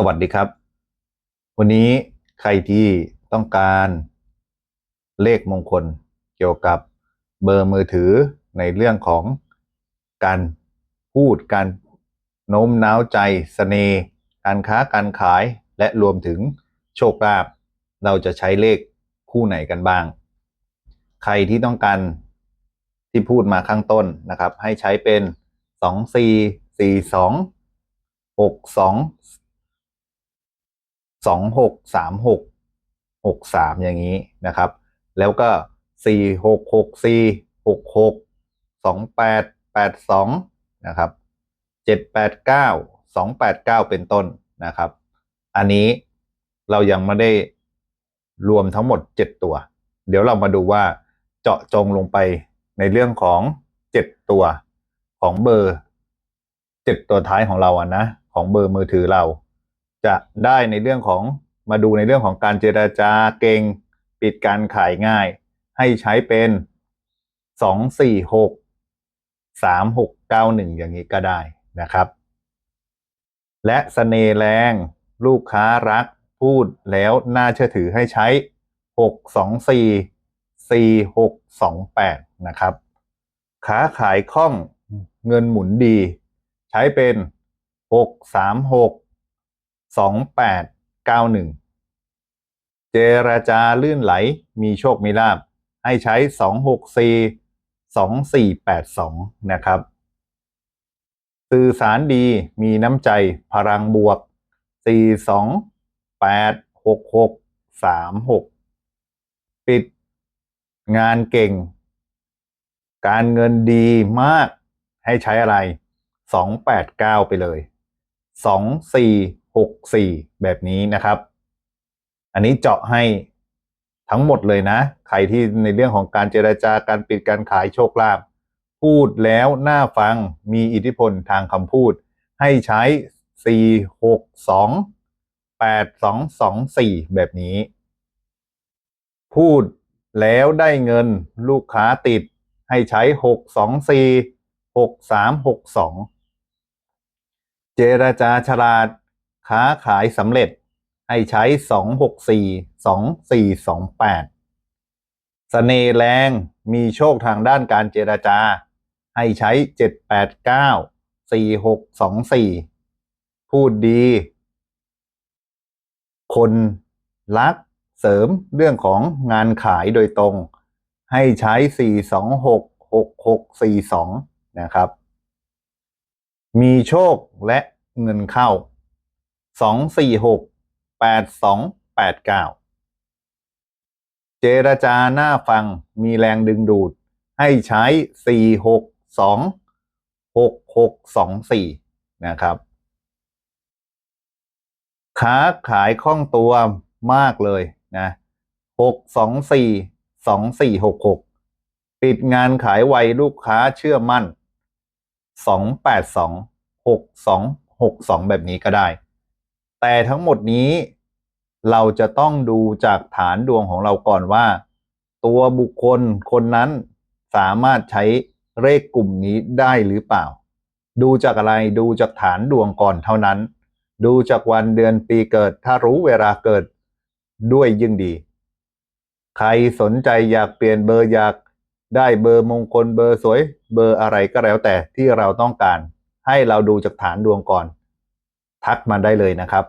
สวัสดีครับ วันนี้ใครที่ต้องการเลขมงคลเกี่ยวกับเบอร์มือถือในเรื่องของการพูดการโน้มน้าวใจสเสน่ห์การค้าการขายและรวมถึงโชคลาภเราจะใช้เลขคู่ไหนกันบ้าง ใครที่ต้องการที่พูดมาข้างต้นนะครับ ให้ใช้เป็นสองสี่สี่สองหก สองหกสามหกหกสามอย่างนี้นะครับ แล้วก็สี่หกหกสี่หกหกสองแปดแปดสองนะครับเจ็ดแปดเก้าสองแปดเก้าเป็นต้นนะครับ อันนี้เรายังไม่ได้รวมทั้งหมดเจ็ดตัว เดี๋ยวเรามาดูว่าเจาะจงลงไปในเรื่องของเจ็ดตัวของเบอร์เจ็ดตัวท้ายของเราอะนะของเบอร์มือถือเรา จะได้ในเรื่องของมาดูในเรื่องของการเจราจาเก่งปิดการขายง่าย ให้ใช้เป็นสองสี่หกสามหกเก้าหนึ่งอย่างนี้ก็ได้นะครับ และเสน่ห์แรงลูกค้ารักพูดแล้วน่าเชื่อถือให้ใช้หกสองสี่สี่หกสองแปดนะครับค้าขายคล่องเงินหมุนดี ใช้เป็นหกสามหก สองแปดเก้าหนึ่งเจรจาลื่นไหลมีโชคมีลาบ ให้ใช้สองหกสี่สองสี่แปดสองนะครับ สื่อสารดีมีน้ำใจพลังบวกสี่สองแปดหกหกสามหกปิดงานเก่ง การเงินดีมากให้ใช้อะไรสองแปดเก้าไปเลยสองสี่ หกสี่แบบนี้นะครับ อันนี้เจาะให้ทั้งหมดเลยนะ ใครที่ในเรื่องของการเจราจาการปิดการขายโชคลาภพูดแล้วน่าฟังมีอิทธิพลทางคำพูด ให้ใช้สี่หกสองแปดสองสองสี่แบบนี้ พูดแล้วได้เงินลูกค้าติดให้ใช้หกสองสี่หกสามหกสองเจรจาฉลาด ค้าขายสำเร็จให้ใช้สองหกสี่สองสี่สองแปดเสน่ห์แรงมีโชคทางด้านการเจรจา ให้ใช้เจ็ดแปดเก้าสี่หกสองสี่พูดดี คนรักเสริมเรื่องของงานขายโดยตรง ให้ใช้สี่สองหกหกหกสี่สองนะครับ มีโชคและเงินเข้า สองสี่หกแปดสองแปดเก้าเจรจาหน้าฟังมีแรงดึงดูด ให้ใช้สี่หกสองหกหกสองสี่นะครับ ค้าขายคล่องตัวมากเลยนะหกสองสี่สองสี่หกหกปิดงานขายไวลูกค้าเชื่อมั่นสองแปดสองหกสองหกสองแบบนี้ก็ได้ แต่ทั้งหมดนี้เราจะต้องดูจากฐานดวงของเราก่อนว่า ตัวบุคคลคนนั้นสามารถใช้เลขกลุ่มนี้ได้หรือเปล่า ดูจากอะไรดูจากฐานดวงก่อนเท่านั้น ดูจากวันเดือนปีเกิด ถ้ารู้เวลาเกิดด้วยยิ่งดี ใครสนใจอยากเปลี่ยนเบอร์อยากได้เบอร์มงคลเบอร์สวย เบอร์อะไรก็แล้วแต่ที่เราต้องการ ให้เราดูจากฐานดวงก่อน ทักมาได้เลยนะครับ